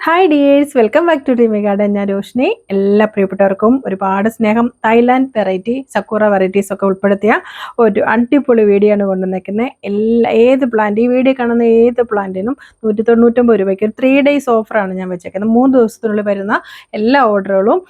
Hi dears welcome back to TiMi garden ഞാൻ രോഷിനി എല്ലാ പ്രിയപ്പെട്ടവർക്കും ഒരുപാട് സ്നേഹം. തായ്ലാൻഡ് വെറൈറ്റി സക്കൂറ വെറൈറ്റീസ് ഒക്കെ ഉൾപ്പെടുത്തിയ ഒരു അടിപൊളി വീഡിയോ ആണ് കൊണ്ടുവന്നിരിക്കുന്നത് എല്ലാ ഏത് പ്ലാന്റ് ഈ വീഡിയോ കാണുന്ന ഏത് പ്ലാന്റിനും നൂറ്റി തൊണ്ണൂറ്റൊമ്പത് രൂപയ്ക്ക് ഒരു ത്രീ ഡേയ്സ് ഓഫറാണ് ഞാൻ വെച്ചേക്കുന്നത് മൂന്ന് ദിവസത്തിനുള്ളിൽ വരുന്ന എല്ലാ ഓർഡറുകളും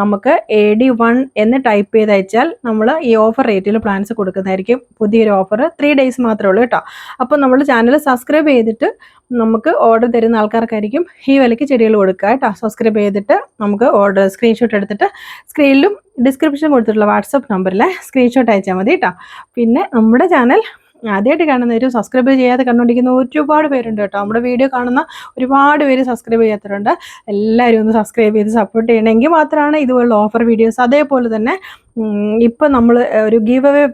നമുക്ക് എ ഡി വൺ എന്ന് ടൈപ്പ് ചെയ്ത് അയച്ചാൽ നമ്മൾ ഈ ഓഫർ റേറ്റിൽ പ്ലാൻസ് കൊടുക്കുന്നതായിരിക്കും. പുതിയൊരു ഓഫർ ത്രീ ഡേയ്സ് മാത്രമേ ഉള്ളൂ കേട്ടോ അപ്പോൾ നമ്മൾ ചാനൽ സബ്സ്ക്രൈബ് ചെയ്തിട്ട് നമുക്ക് ഓർഡർ തരുന്ന ആൾക്കാർക്കായിരിക്കും ഈ വിലയ്ക്ക് ചെടികൾ കൊടുക്കുക കേട്ടോ സബ്സ്ക്രൈബ് ചെയ്തിട്ട് നമുക്ക് ഓർഡർ സ്ക്രീൻഷോട്ട് എടുത്തിട്ട് സ്ക്രീനിലും ഡിസ്ക്രിപ്ഷൻ കൊടുത്തിട്ടുള്ള വാട്സപ്പ് നമ്പറിൽ സ്ക്രീൻഷോട്ട് അയച്ചാൽ മതി കേട്ടോ പിന്നെ നമ്മുടെ ചാനൽ ആദ്യമായിട്ട് കാണുന്നവരും സബ്സ്ക്രൈബ് ചെയ്യാതെ കണ്ടുകൊണ്ടിരിക്കുന്ന ഒരുപാട് പേരുണ്ട് കേട്ടോ. നമ്മുടെ വീഡിയോ കാണുന്ന ഒരുപാട് പേര് സബ്സ്ക്രൈബ് ചെയ്യാത്തവരുണ്ട്. എല്ലാവരും ഒന്ന് സബ്സ്ക്രൈബ് ചെയ്ത് സപ്പോർട്ട് ചെയ്യണമെങ്കിൽ മാത്രമാണ് ഇതുപോലുള്ള ഓഫർ വീഡിയോസ് അതേപോലെ തന്നെ ഇപ്പം നമ്മൾ ഒരു ഗീവ് അവേ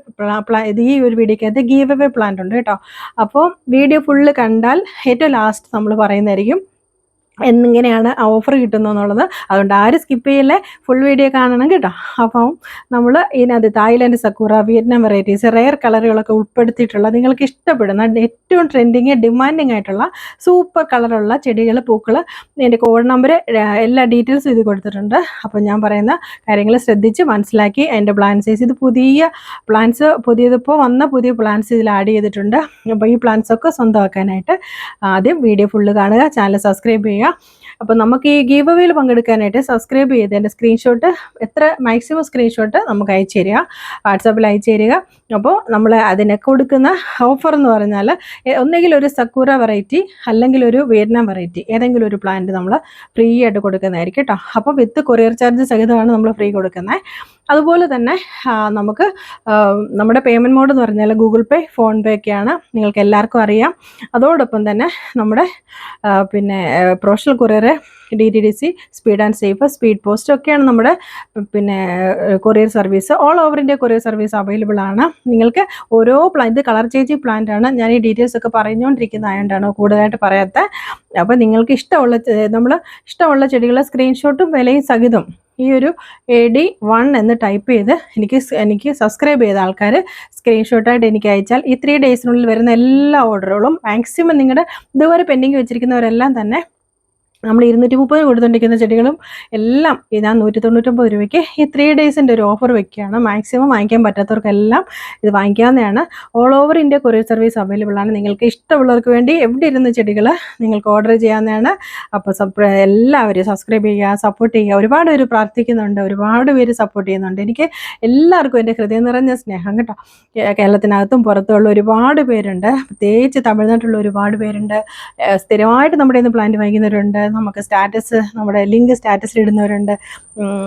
പ്ലാ ഇത് ഈ ഒരു വീഡിയോക്കകത്ത് ഗീവ് അവേ പ്ലാൻ ഉണ്ട് കേട്ടോ. അപ്പോൾ വീഡിയോ ഫുള്ള് കണ്ടാൽ ഏറ്റവും ലാസ്റ്റ് നമ്മൾ പറയുന്നതായിരിക്കും എന്നിങ്ങനെയാണ് ആ ഓഫർ കിട്ടുന്നതെന്നുള്ളത്. അതുകൊണ്ട് ആരും സ്കിപ്പ് ചെയ്യല്ലേ. ഫുൾ വീഡിയോ കാണണം കേട്ടോ. അപ്പം നമ്മൾ ഇതിനകത്ത് Thailand Sakura Vietnam varieties rare കളറുകളൊക്കെ ഉൾപ്പെടുത്തിയിട്ടുള്ള നിങ്ങൾക്ക് ഇഷ്ടപ്പെടുന്ന ഏറ്റവും ട്രെൻഡിങ് ഡിമാൻഡിങ് ആയിട്ടുള്ള സൂപ്പർ കളറുള്ള ചെടികൾ പൂക്കൾ എന്റെ കോഡ് നമ്പർ എല്ലാ ഡീറ്റെയിൽസും ഇത് കൊടുത്തിട്ടുണ്ട്. അപ്പം ഞാൻ പറയുന്ന കാര്യങ്ങൾ ശ്രദ്ധിച്ച് മനസ്സിലാക്കി എന്റെ പ്ലാൻ സൈസ് ഇത് പുതിയ പ്ലാൻസ് പുതിയതിപ്പോൾ വന്ന പുതിയ പ്ലാൻസ് ഇതിൽ ആഡ് ചെയ്തിട്ടുണ്ട്. അപ്പോൾ ഈ പ്ലാൻസൊക്കെ സ്വന്തമാക്കാനായിട്ട് ആദ്യം വീഡിയോ ഫുള്ള് കാണുക. ചാനൽ സബ്സ്ക്രൈബ് ചെയ്യുക. അപ്പോൾ നമുക്ക് ഈ ഗീവ് അവേയിൽ പങ്കെടുക്കാനായിട്ട് സബ്സ്ക്രൈബ് ചെയ്തതിന്റെ സ്ക്രീൻഷോട്ട് എത്ര മാക്സിമം സ്ക്രീൻഷോട്ട് നമുക്ക് അയച്ചു തരിക വാട്സാപ്പിൽ അയച്ചു തരിക അപ്പോൾ നമ്മൾ അതിന് കൊടുക്കുന്ന ഓഫർ എന്ന് പറഞ്ഞാൽ ഒന്നെങ്കിൽ ഒരു സക്കൂറ വെറൈറ്റി അല്ലെങ്കിൽ ഒരു വിയറ്റ്നാം വെറൈറ്റി ഏതെങ്കിലും ഒരു പ്ലാന്റ് നമ്മൾ ഫ്രീ ആയിട്ട് കൊടുക്കുന്നതായിരിക്കും കേട്ടോ. അപ്പോൾ വിത്ത് കൊറിയർ ചാർജ് സഹിതമാണ് നമ്മൾ ഫ്രീ കൊടുക്കുന്നത് അതുപോലെ തന്നെ നമുക്ക് നമ്മുടെ പേയ്മെന്റ് മോഡ് എന്ന് പറഞ്ഞാൽ ഗൂഗിൾ പേ ഫോൺ പേ ഒക്കെയാണ് നിങ്ങൾക്ക് എല്ലാവർക്കും അറിയാം. അതോടൊപ്പം തന്നെ നമ്മുടെ പിന്നെ professional courier D T D C speed and safe speed post ഒക്കെയാണ് നമ്മുടെ പിന്നെ courier service all over India courier service available ആണ്. നിങ്ങൾക്ക് ഓരോ പ്ലാൻ ഇത് കളർ ചേച്ചി പ്ലാന്റ് ആണ്. ഞാൻ ഈ ഡീറ്റെയിൽസ് ഒക്കെ പറഞ്ഞുകൊണ്ടിരിക്കുന്നതായതുകൊണ്ടാണ് കൂടുതലായിട്ട് പറയാത്തത് അപ്പോൾ നിങ്ങൾക്ക് ഇഷ്ടമുള്ള നമ്മൾ ഇഷ്ടമുള്ള ചെടികളെ സ്ക്രീൻഷോട്ടും വിലയും സഹിതം ഈ ഒരു എ ഡി വൺ എന്ന് ടൈപ്പ് ചെയ്ത് എനിക്ക് എനിക്ക് സബ്സ്ക്രൈബ് ചെയ്ത ആൾക്കാർ സ്ക്രീൻഷോട്ടായിട്ട് എനിക്ക് അയച്ചാൽ ഈ ത്രീ ഡേയ്സിനുള്ളിൽ വരുന്ന എല്ലാ ഓർഡറുകളും മാക്സിമം നിങ്ങളുടെ ഇതുവരെ പെൻഡിങ് വെച്ചിരിക്കുന്നവരെല്ലാം തന്നെ നമ്മൾ ഇരുന്നൂറ്റി മുപ്പത് കൊടുത്തുകൊണ്ടിരിക്കുന്ന ചെടികളും എല്ലാം ഇതാ നൂറ്റി തൊണ്ണൂറ്റൊമ്പത് രൂപയ്ക്ക് ഈ ത്രീ ഡേയ്സിന്റെ ഒരു ഓഫർ വെക്കുകയാണ്. മാക്സിമം വാങ്ങിക്കാൻ പറ്റാത്തവർക്കെല്ലാം ഇത് വാങ്ങിക്കാവുന്നതാണ്. All over India courier service available ആണ്. നിങ്ങൾക്ക് ഇഷ്ടമുള്ളവർക്ക് വേണ്ടി എവിടെ ഇരുന്ന ചെടികൾ നിങ്ങൾക്ക് ഓർഡർ ചെയ്യാവുന്നതാണ്. അപ്പോൾ എല്ലാവരും സബ്സ്ക്രൈബ് ചെയ്യുക സപ്പോർട്ട് ചെയ്യുക. ഒരുപാട് പേര് പ്രാർത്ഥിക്കുന്നുണ്ട്. ഒരുപാട് പേര് സപ്പോർട്ട് ചെയ്യുന്നുണ്ട്. എനിക്ക് എല്ലാവർക്കും എന്റെ ഹൃദയം നിറഞ്ഞ സ്നേഹം കേട്ടോ. കേരളത്തിനകത്തും പുറത്തുള്ള ഒരുപാട് പേരുണ്ട്. പ്രത്യേകിച്ച് തമിഴ്നാട്ടിലുള്ള ഒരുപാട് പേരുണ്ട്. സ്ഥിരമായിട്ട് നമ്മുടെ ഇന്ന് പ്ലാന്റ് വാങ്ങിക്കുന്നവരുണ്ട്. നമുക്ക് സ്റ്റാറ്റസ് നമ്മുടെ ലിങ്ക് സ്റ്റാറ്റസിൽ ഇടുന്നവരുണ്ട്.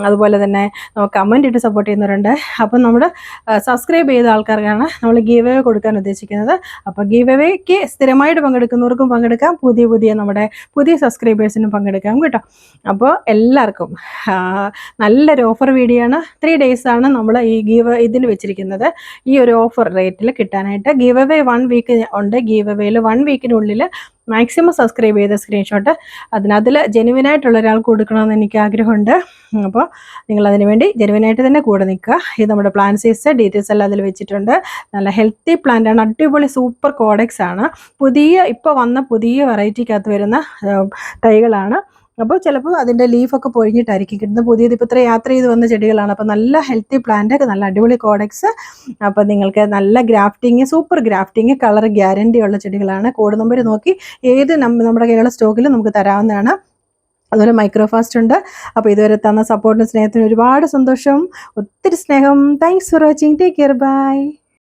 അതുപോലെ തന്നെ കമന്റ് ഇട്ട് സപ്പോർട്ട് ചെയ്യുന്നവരുണ്ട്. അപ്പം നമ്മൾ സബ്സ്ക്രൈബ് ചെയ്ത ആൾക്കാർക്കാണ് നമ്മൾ ഗീവ് അവേ കൊടുക്കാൻ ഉദ്ദേശിക്കുന്നത്. അപ്പോൾ ഗീവ് അവേക്ക് സ്ഥിരമായിട്ട് പങ്കെടുക്കുന്നവർക്കും പങ്കെടുക്കാം. പുതിയ പുതിയ നമ്മുടെ പുതിയ സബ്സ്ക്രൈബേഴ്സിനും പങ്കെടുക്കാം കേട്ടോ. അപ്പോൾ എല്ലാവർക്കും നല്ലൊരു ഓഫർ വീഡിയോ ആണ്. ത്രീ ഡേയ്സ് ആണ് നമ്മൾ ഈ ഗീവ് ഇതിന് വെച്ചിരിക്കുന്നത്. ഈ ഒരു ഓഫർ റേറ്റിൽ കിട്ടാനായിട്ട് ഗീവ് അവേ വൺ വീക്ക് ഉണ്ട് ഗീവ് അവേയിൽ വൺ വീക്കിനുള്ളിൽ മാക്സിമം സബ്സ്ക്രൈബ് ചെയ്ത സ്ക്രീൻഷോട്ട് അതിനതിൽ ജെനുവിനായിട്ടുള്ള ഒരാൾക്ക് കൊടുക്കണമെന്ന് എനിക്ക് ആഗ്രഹമുണ്ട്. അപ്പോൾ നിങ്ങൾ അതിന് വേണ്ടി ജെനുവിനായിട്ട് തന്നെ കൂടെ നിൽക്കുക. ഇത് നമ്മുടെ പ്ലാൻ സൈസ് ഡീറ്റെയിൽസ് എല്ലാം അതിൽ വെച്ചിട്ടുണ്ട്. നല്ല ഹെൽത്തി പ്ലാന്റ് ആണ്. അടിപൊളി സൂപ്പർ കോഡക്സ് ആണ്. പുതിയ ഇപ്പോൾ വന്ന പുതിയ വെറൈറ്റിക്കകത്ത് വരുന്ന തൈകളാണ്. അപ്പോൾ ചിലപ്പോൾ അതിന്റെ ലീഫൊക്കെ പൊഴിഞ്ഞിട്ടായിരിക്കും കിട്ടുന്നത്. പുതിയത് ഇപ്പോൾ ഇത്ര യാത്ര ചെയ്ത് വന്ന ചെടികളാണ്. അപ്പോൾ നല്ല ഹെൽത്തി പ്ലാന്റ് ഒക്കെ നല്ല അടിപൊളി കോഡക്സ് അപ്പോൾ നിങ്ങൾക്ക് നല്ല grafting super grafting colour guarantee ഉള്ള ചെടികളാണ്. കോഡ് നമ്പർ നോക്കി ഏത് നമ്മുടെ കയ്യിലുള്ള സ്റ്റോക്കിലും നമുക്ക് തരാവുന്നതാണ്. അതുപോലെ മൈക്രോഫാസ്റ്റ് ഉണ്ട്. അപ്പോൾ ഇതുവരെ തന്ന സപ്പോർട്ടിന് സ്നേഹത്തിന് ഒരുപാട് സന്തോഷം. ഒത്തിരി സ്നേഹം. Thanks for watching take care bye